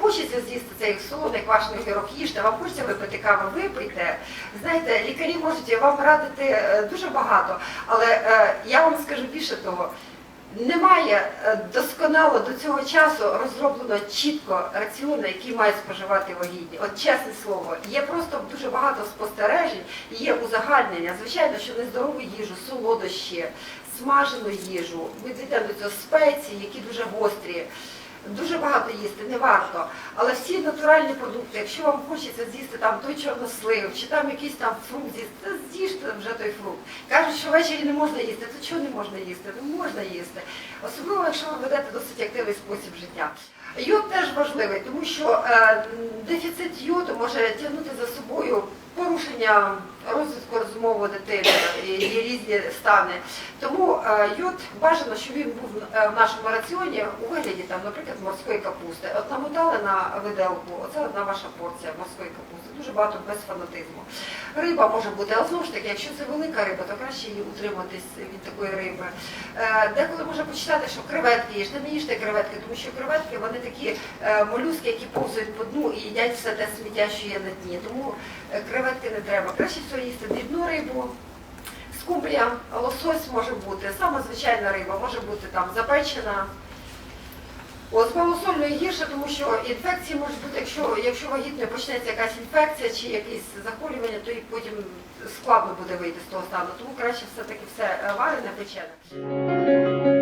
хочеться з'їсти цей солоний квашений гірок, їжте, вам хочеться випити кави, випийте. Знаєте, лікарі можуть вам радити е, дуже багато, але е, я вам скажу більше того. Немає е, досконало до цього часу розроблено чітко раціону, який має споживати вагітні. От чесне слово, є просто дуже багато спостережень, є узагальнення. Звичайно, що нездорову їжу, солодощі, смажену їжу, ми дійдемо до цього спеції, які дуже гострі. Дуже багато їсти не варто, але всі натуральні продукти, якщо вам хочеться з'їсти там той чорнослив, чи там якийсь там фрукт з'їсти, з'їжте вже той фрукт. Кажуть, що ввечері не можна їсти, то чого не можна їсти? Ну можна їсти. Особливо, якщо ви ведете досить активний спосіб життя. Йод теж важливий, тому що е, дефіцит йоду може тягнути за собою порушення розвитку розумового дитини, є різні стани. Тому е, йод бажано, щоб він був е, в нашому раціоні у вигляді, там, наприклад, морської капусти. От намотали на виделку, оце одна ваша порція морської капусти. Дуже багато без фанатизму. Риба може бути, але знову ж таки, якщо це велика риба, то краще її утриматись від такої риби. Е, Деколи можна почитати, що креветки їжте, не їжте креветки, тому що креветки вони такі е, молюски, які повзають по дну і їдять все те сміття, що є на дні. Тому е, креветки не треба. Краще їсти дрібну рибу. Скумбрія, лосось може бути, саме звичайна риба, може бути там запечена. От з малосольною гірше, тому що інфекції можуть бути, якщо, якщо вагітною почнеться якась інфекція чи якесь захворювання, то і потім складно буде вийти з того стану. Тому краще все-таки все е, варене, печене.